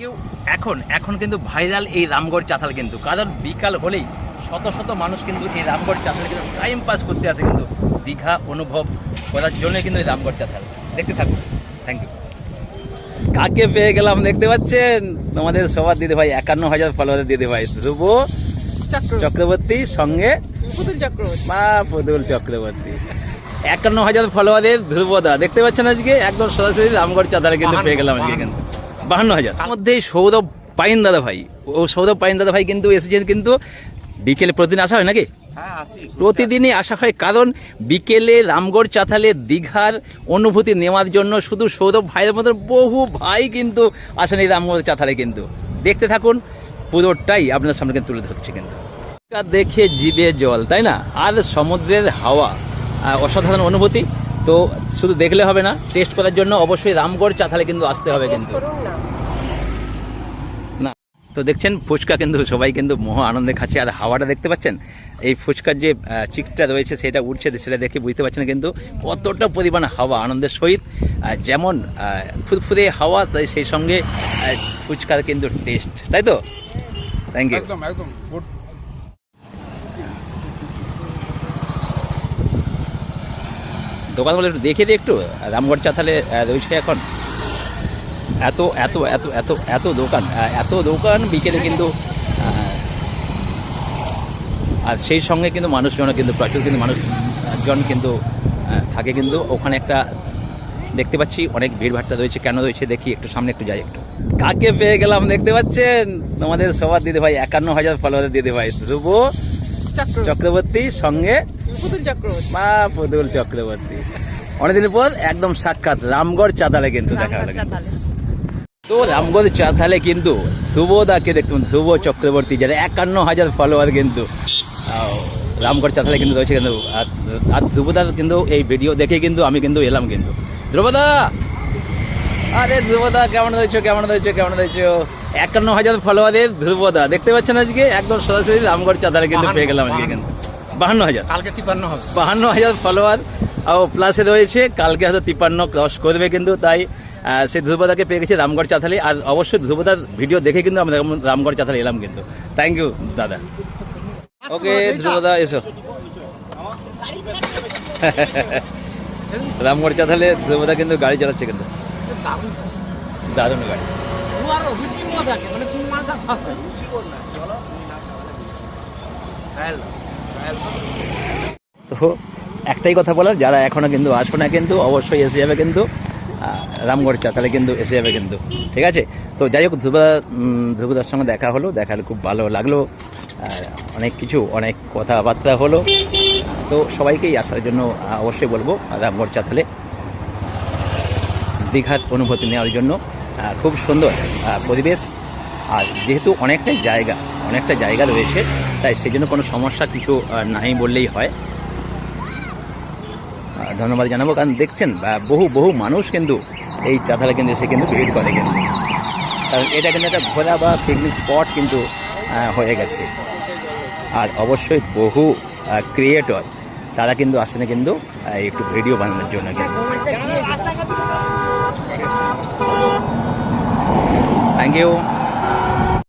কেউ এখন এখন কিন্তু ভাইরাল এই রামগড় চাতাল কিন্তু। কারণ বিকাল হলেই শত শত মানুষ কিন্তু এই রামগড় চাতালে কিন্তু টাইম পাস করতে আসে কিন্তু। দীঘা অনুভব করার জন্য কিন্তু এই রামগড় চাতাল। দেখতে থাকুন। থ্যাংক ইউ কাকে পেয়ে গেলাম দেখতে পাচ্ছেন? তোমাদের সবার দিদি ভাই একান্ন হাজার ফলোয়ারের দিদি ভাই ধ্রুব চক্রবর্তী। সঙ্গে পুতুল চক্রবর্তী। মা পুতুল চক্রবর্তী। একান্ন হাজার ফলোয়ারের ধ্রুবদা দেখতে পাচ্ছেন আজকে? একদম সরাসরি রামগড় চাতালে কিন্তু পেয়ে গেলাম আজকে কিন্তু। বাহান্ন হাজার। তার মধ্যে সৌরভ পাইন দাদা ভাই। ও সৌরভ পাইন দাদা ভাই কিন্তু এসেছেন কিন্তু বিকেলে প্রতিদিন আসা হয় নাকি? হ্যাঁ প্রতিদিনই আসা হয় কারণ বিকেলে রামগড় চাতালে দীঘার অনুভূতি নেওয়ার জন্য শুধু সৌরভ ভাইয়ের মতো বহু ভাই কিন্তু আসেন এই রামগড় চাতালে কিন্তু। দেখতে থাকুন পুরোটাই আপনার সামনে কিন্তু তুলে ধরছে কিন্তু। দেখে জিবে জল তাই না? আর সমুদ্রের হাওয়া অসাধারণ অনুভূতি। তো শুধু দেখলে হবে না টেস্ট করার জন্য অবশ্যই রামগড় চাতালে কিন্তু আসতে হবে কিন্তু। না। তো দেখছেন ফুচকা কিন্তু সবাই কিন্তু মোহ আনন্দে খাচ্ছে। আর হাওয়াটা দেখতে পাচ্ছেন? এই ফুচকার যে চিকটা রয়েছে সেটা উঠছে সেটা দেখে বুঝতে পারছেন কিন্তু কতটা পরিমাণ হাওয়া আনন্দের সহিত। যেমন ফুরফুরে হাওয়া তাই সেই সঙ্গে ফুচকার কিন্তু টেস্ট তাই তো? থ্যাংক ইউ একদম একদম। দোকান বলে একটু দেখে দিই একটু। রামগড় চাতালে তাহলে রয়েছে এখন। এত এত এত এত এত দোকান এত দোকান বিকেলে কিন্তু আর সেই সঙ্গে কিন্তু মানুষজনও কিন্তু, প্রচুর কিন্তু মানুষজন কিন্তু থাকে কিন্তু। ওখানে একটা দেখতে পাচ্ছি, অনেক ভিড় ভাট্টা রয়েছে। কেন রয়েছে দেখি, একটু সামনে একটু যাই একটু। কাকে পেয়ে গেলাম দেখতে পাচ্ছেন? তোমাদের সবার দিদি ভাই একান্ন হাজার ফলোয়ারের দিদি ভাই ধ্রুব। চক্রবর্তী। সঙ্গে পুতুল চক্রবর্তী। মা পুতুল চক্রবর্তী। অনেকদিন পর একদম সাক্ষাৎ রামগড় চাতালে কিন্তু দেখা হলো তো রামগড় চাতালে কিন্তু ধ্রুবদাকে দেখুন ধ্রুব চক্রবর্তী যারা একান্ন হাজার ফলোয়ার কিন্তু। রামগড় চাতালে কিন্তু রয়েছে কিন্তু। আর ধ্রুবদার কিন্তু এই ভিডিও দেখে কিন্তু আমি কিন্তু এলাম কিন্তু। ধ্রুবদা! আরে ধ্রুবদা কেমন রয়েছো কেমন রয়েছো কেমন রয়েছো? একান্ন হাজার ফলোয়ারের ধ্রুবদা। দেখতে পাচ্ছেন আজকে? একদম সরাসরি রামগড় চাতালে কিন্তু পেয়ে গেলাম আজকে কিন্তু। বাহান্ন হাজার কালকে তিপান্ন হবে। বাহান্ন হাজার ফলোয়ার ও প্লাসে রয়েছে। কালকে হয়তো তিপ্পান্ন ক্রস করবে কিন্তু তাই সেই ধ্রুবদাকে পেয়ে গেছে রামগড় চাতালি আর অবশ্যই ধ্রুবদার ভিডিও দেখে কিন্তু আমরা রামগড় চাতালি এলাম কিন্তু। থ্যাংক ইউ দাদা। ওকে ধ্রুবদা এসো। রামগড় চাতালে ধ্রুবদা কিন্তু গাড়ি চালাচ্ছে কিন্তু। দারুণ গাড়ি। তো একটাই কথা বলার যারা এখনও কিন্তু আসো না কিন্তু অবশ্যই এসে যাবে কিন্তু রামগড় চাতালে কিন্তু এসে যাবে কিন্তু ঠিক আছে? তো যাই হোক ধ্রুবা উম, ধ্রুবদার সঙ্গে দেখা হলো দেখা হলে খুব ভালো লাগল অনেক কিছু অনেক কথাবার্তা হলো তো সবাইকেই আসার জন্য অবশ্যই বলব রামগড় চাতালে দীঘার অনুভূতি নেওয়ার জন্য। খুব সুন্দর পরিবেশ। আর যেহেতু অনেকটাই জায়গা, অনেকটা জায়গা রয়েছে, তাই সেই জন্য কোনো সমস্যা কিছু নাই বললেই হয়। ধন্যবাদ জানাব, কারণ দেখছেন বহু বহু মানুষ কিন্তু এই চাতালে কিন্তু সে কিন্তু ভিড় করে কিন্তু। কারণ এটা কিন্তু একটা ঘোরা বা পিকনিক স্পট কিন্তু হয়ে গেছে। আর অবশ্যই বহু ক্রিয়েটর তারা কিন্তু আসেন কিন্তু একটু ভিডিও বানানোর জন্য কিন্তু। Thank you